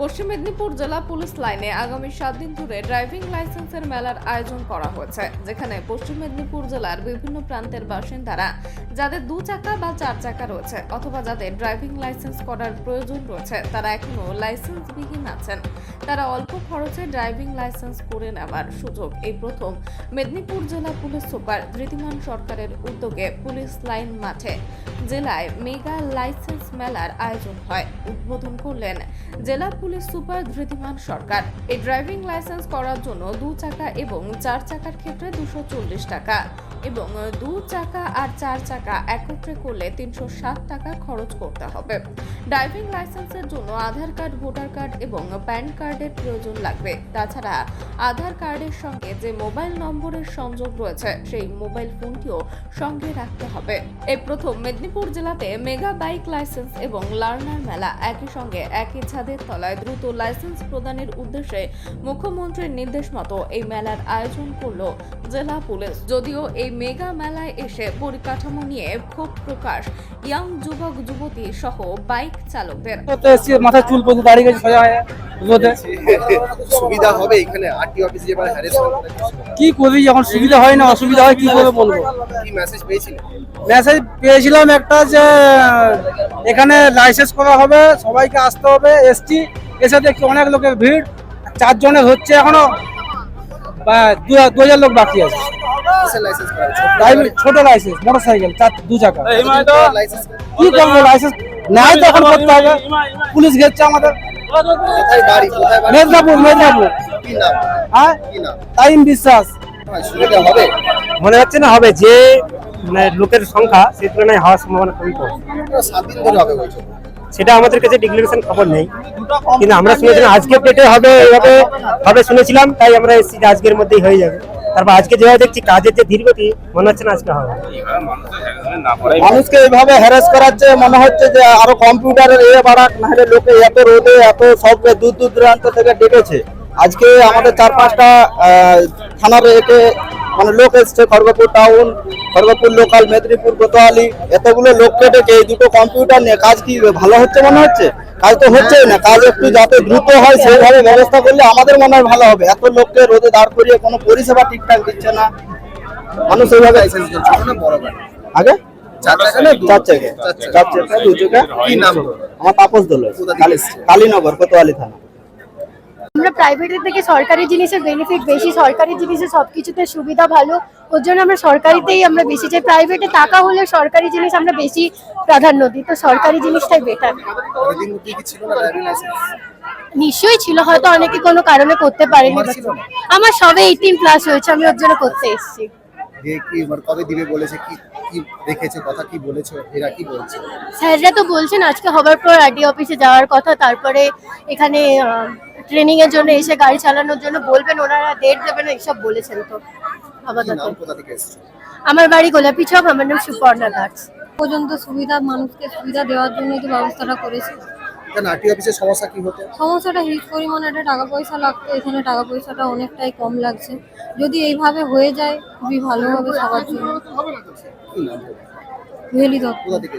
পশ্চিম মেদিনীপুর জেলা পুলিশ লাইনে আগামী সাত দিন ধরে ড্রাইভিং লাইসেন্সের মেলার আয়োজন করা হয়েছে, যেখানে পশ্চিম মেদিনীপুর জেলার বিভিন্ন প্রান্তের বাসিন্দারা, যাদের দু চাকা বা চার চাকা রয়েছে অথবা যাদের ড্রাইভিং লাইসেন্স করার প্রয়োজন রয়েছে, তারা এখনও লাইসেন্সবিহীন আছেন। তারা অল্প খরচে ড্রাইভিং লাইসেন্স করে নেওয়ার সুযোগ। এই প্রথম মেদিনীপুর জেলা পুলিশ সুপার ধৃতিমান সরকারের উদ্যোগে পুলিশ লাইন মাঠে জেলায় মেগা লাইসেন্স মেলার আয়োজন হয়। উদ্বোধন করলেন জেলা পুলিশ সুপার ধৃতিমান সরকার। এই ড্রাইভিং লাইসেন্স করার জন্য দু চাকা এবং চার চাকার ক্ষেত্রে দুশো টাকা। এবং দু চাকা আর চার চাকা একত্রে করলে তিনশো ষাট টাকা খরচ করতে হবে। ড্রাইভিং লাইসেন্সের জন্য আধার কার্ড, ভোটার কার্ড এবং প্যান কার্ডের প্রয়োজন লাগবে। তাছাড়া আধার কার্ডের সঙ্গে যে মোবাইল নম্বরের সংযোগ রয়েছে, সেই মোবাইল ফোনটিও সঙ্গে রাখতে হবে। এই প্রথম মেদিনীপুর জেলাতে মেগা বাইক লাইসেন্স এবং লার্নার মেলা একই সঙ্গে একই ছাদের তলায় দ্রুত লাইসেন্স প্রদানের উদ্দেশ্যে মুখ্যমন্ত্রীর নির্দেশ মতো এই মেলার আয়োজন করল জেলা পুলিশ। যদিও এই মেগা মেলায় এসে পরিকাঠামো নিয়ে ক্ষোভ প্রকাশ। ইয়াং যুবক যুবতী সহ বাইক চালকদের। মাথায় চুল পর্যন্ত দাঁড়িয়ে গেছে সোজা হয়ে সুবিধা হবে এখানে আরটি অফিসে যেবার হ্যারাসমেন্ট কি করবি যখন সুবিধা হয় না অসুবিধা হয় কি করে বলব? কি মেসেজ পেয়েছিলেন মেসেজ পেয়েছিলাম একটা যে এখানে লাইসেন্স করা হবে সবাইকে আসতে হবে এসটি এসে দেখছি অনেক লোকের ভিড় চারজনের হচ্ছে এখনও দু হাজার লোক বাকি আছে। কিসের লাইসেন্স করা ড্রাইভিং ছোট লাইসেন্স মোটর সাইকেল চার দু চাকা। লাইসেন্স কি করব লাইসেন্স নাই তো এখন করতে হবে। পুলিশ ঘেরছে আমাদের। কোথায় বাড়ি কোথায় বাড়ি? মেদিনীপুর মেদিনীপুর। কি নাম? হ্যাঁ? কি নাম? টাইম বিশ্বাস। হবে? মনে হচ্ছে না হবে যে মানে লোকের সংখ্যা সেই তুলনায় হওয়ার সম্ভাবনা খুবই কম। সাত দিন ধরে হবে বলছো? সেটা আমাদের কাছে ডিক্লারেশন খবর নেই। কিন্তু আমরা শুনেছিলাম আজকের ডেটে হবে এইভাবে হবে শুনেছিলাম তাই আমরা এসেছি আজকের মধ্যেই হয়ে যাবে। তারপর আজকে যেভাবে দেখছি, কাজের যে ধীরগতি, মনে হচ্ছে না আজকে হবে। মানুষকে এইভাবে হ্যারাস করাচ্ছে মনে হচ্ছে যে আরও কম্পিউটারের এ বাড়াক, নাহলে লোকে এত রোদে, এত সব দূর দূর দূরান্ত থেকে ডেকেছে। আজকে আমাদের চার পাঁচটা থানার একে মানে লোক এসছে, খড়গপুর টাউন খড়গপুর লোকাল মেদিনীপুর কোতোয়ালি, এতগুলো লোককে ডেকে এই দুটো কম্পিউটার নিয়ে কাজ কি ভালো হচ্ছে মনে হচ্ছে? কাজ তো হচ্ছেই না। কাজ একটু যাতে দ্রুত হয় সেইভাবে ব্যবস্থা করলে আমাদের মনে হয় ভালো হবে। এত লোককে রোদে দাঁড় করিয়ে কোনো পরিষেবা ঠিকঠাক দিচ্ছে না। মানুষ এইভাবে আগে? আমার তাপস দোল। কালীনগর কোতোয়ালি থানা। আমরা প্রাইভেটের থেকে সরকারি জিনিসের বেনিফিট বেশি। সরকারি জিনিসের সব কিছুতে সুবিধা ভালো। ওর জন্য আমরা সরকারিতেই আমরা বেশি। চাই প্রাইভেটে টাকা হলে সরকারি জিনিস আমরা বেশি প্রাধান্য দিই। তো সরকারি জিনিসটাই বেটার নিশ্চয়ই ছিল হয়তো অনেকে কোনো কারণে করতে পারেনি? আমার সবে এইটিন প্লাস হয়েছে আমি ওর জন্য করতে এসেছি। মানে কবে দিবে বলেছে কি কি দেখেছে কথা কি বলেছে এরা কি বলছে? স্যাররা তো বলছেন আজকে হবার পর আরডি অফিসে যাওয়ার কথা তারপরে এখানে ট্রেনিং এর জন্য এসে গাড়ি চালানোর জন্য বলবেন ওনারা ডেট দেবেন এইসব বলেছেন তো। আমার বাড়ি গোলাপি চক আমার নাম সুপর্ণা দাস। পর্যন্ত সুবিধা মানুষকে সুবিধা দেওয়ার জন্য তো ব্যবস্থাটা করেছে। কেন আরটি অফিসের সমস্যা কি হতো? সমস্যাটা হিট পরিমাণে একটা টাকা পয়সা লাগতো এখানে টাকা পয়সাটা অনেকটাই কম লাগছে। যদি এইভাবে হয়ে যায় খুবই ভালো হবে সবার জন্য। কোথা থেকে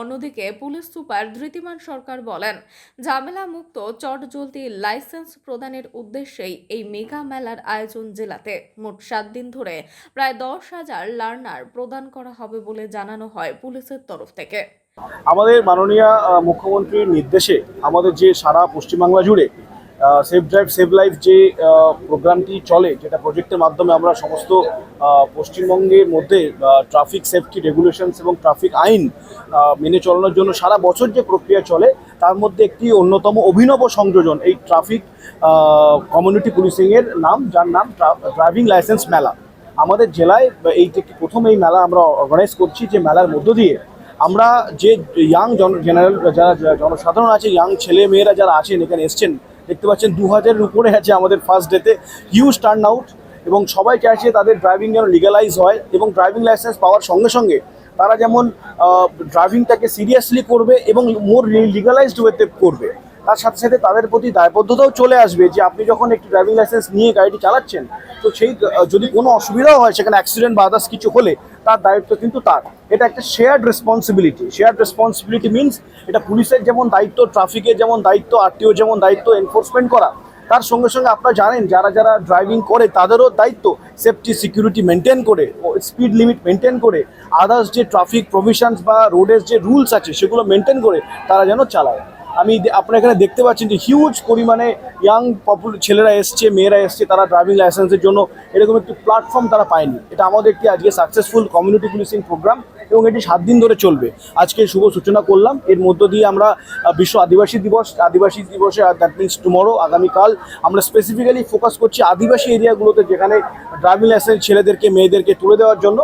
অন্যদিকে পুলিশ সুপার ধৃতিমান সরকার বলেন ঝামেলা মুক্ত চটজলদি লাইসেন্স প্রদানের উদ্দেশ্যেই এই মেগা মেলার আয়োজন জেলাতে মোট সাত দিন ধরে প্রায় দশ হাজার লার্নার প্রদান করা হবে বলে জানানো হয় পুলিশের তরফ থেকে। আমাদের মাননীয় মুখ্যমন্ত্রীর নির্দেশে আমাদের যে সারা পশ্চিমবাংলা জুড়ে সেফ ড্রাইভ সেভ লাইফ যে প্রোগ্রামটি চলে, যেটা প্রজেক্টের মাধ্যমে আমরা সমস্ত পশ্চিমবঙ্গের মধ্যে ট্রাফিক সেফটি রেগুলেশনস এবং ট্রাফিক আইন মেনে চলানোর জন্য সারা বছর যে প্রক্রিয়া চলে, তার মধ্যে একটি অন্যতম অভিনব সংযোজন, এই ট্রাফিক কমিউনিটি পুলিশিংয়ের নাম, যার নাম ড্রাইভিং লাইসেন্স মেলা। আমাদের জেলায় এই থেকে প্রথম এই মেলা আমরা অর্গানাইজ করছি, যে মেলার মধ্য দিয়ে, আমরা যে ইয়াং জন জেনারেল যারা জনসাধারণ আছে ইয়াং ছেলে মেয়েরা যারা আছেন, এখানে এসছেন দেখতে পাচ্ছেন দু হাজারের উপরে আছে আমাদের ফার্স্ট ডেতে হিউজ টার্ন আউট এবং সবাই চাইছে তাদের ড্রাইভিং যেন লিগালাইজ হয় এবং ড্রাইভিং লাইসেন্স পাওয়ার সঙ্গে সঙ্গে তারা যেমন ড্রাইভিংটাকে সিরিয়াসলি করবে এবং মোর লিগালাইজড ওয়েতে করবে। তার সাথে সাথে তাদের প্রতি দায়বদ্ধতাও চলে আসবে যে আপনি যখন একটি ড্রাইভিং লাইসেন্স নিয়ে গাড়িটি চালাচ্ছেন, তো সেই যদি কোনো অসুবিধাও হয়, সেখানে অ্যাক্সিডেন্ট বা আদার্স কিছু হলে তার দায়িত্ব কিন্তু তার। এটা একটা shared responsibility shared responsibility means এটা পুলিশের যেমন দায়িত্ব ট্রাফিকের যেমন দায়িত্ব আরটিও যেমন দায়িত্ব এনফোর্সমেন্ট করা, তার সঙ্গে সঙ্গে আপনারা জানেন, যারা যারা ড্রাইভিং করে, তাদেরও দায়িত্ব সেফটি সিকিউরিটি মেনটেন করে স্পিড লিমিট মেনটেন করে আদার্স যে ট্রাফিক প্রভিশনস বা রোডের যে রুলস আছে, সেগুলো মেনটেন করে তারা যেন চালায়। আমি আপনারা এখানে দেখতে পাচ্ছেন যে হিউজ পরিমাণে ইয়াং পপুল ছেলেরা এসছে, মেয়েরা এসছে, তারা ড্রাইভিং লাইসেন্সের জন্য এরকম একটি প্ল্যাটফর্ম তারা পায়নি। এটা আমাদের একটি আজকে সাকসেসফুল কমিউনিটি পুলিশিং প্রোগ্রাম এবং এটি সাত দিন ধরে চলবে। আজকে শুভ সূচনা করলাম। এর মধ্য দিয়ে আমরা বিশ্ব আদিবাসী দিবস, আদিবাসী দিবসে দ্যাট মিনস টুমরো আগামীকাল, আমরা স্পেসিফিক্যালি ফোকাস করছি আদিবাসী এরিয়াগুলোতে যেখানে ড্রাইভিং লাইসেন্স ছেলেদেরকে, মেয়েদেরকে তুলে দেওয়ার জন্য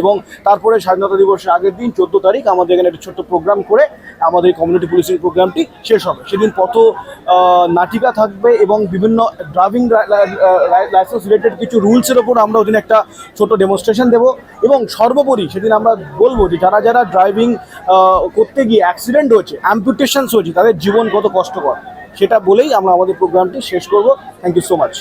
এবং তারপরে স্বাধীনতা দিবসের আগের দিন, চোদ্দ তারিখ, আমাদের এখানে একটা ছোট্ট প্রোগ্রাম করে আমাদের কমিউনিটি পুলিশিং প্রোগ্রামটি শেষ হবে। সেদিন কত নাটিকা থাকবে এবং বিভিন্ন ড্রাইভিং লাইসেন্স রিলেটেড কিছু রুলসের ওপর আমরা ওদিন একটা ছোট ডেমনস্ট্রেশন দেব এবং সর্বোপরি সেদিন আমরা বলব যে যারা যারা ড্রাইভিং করতে গিয়ে অ্যাক্সিডেন্ট হয়েছে অ্যাম্পুটেশনস হয়েছে, তাদের জীবন কত কষ্টকর, সেটা বলেই আমরা আমাদের প্রোগ্রামটি শেষ করব। Thank you so much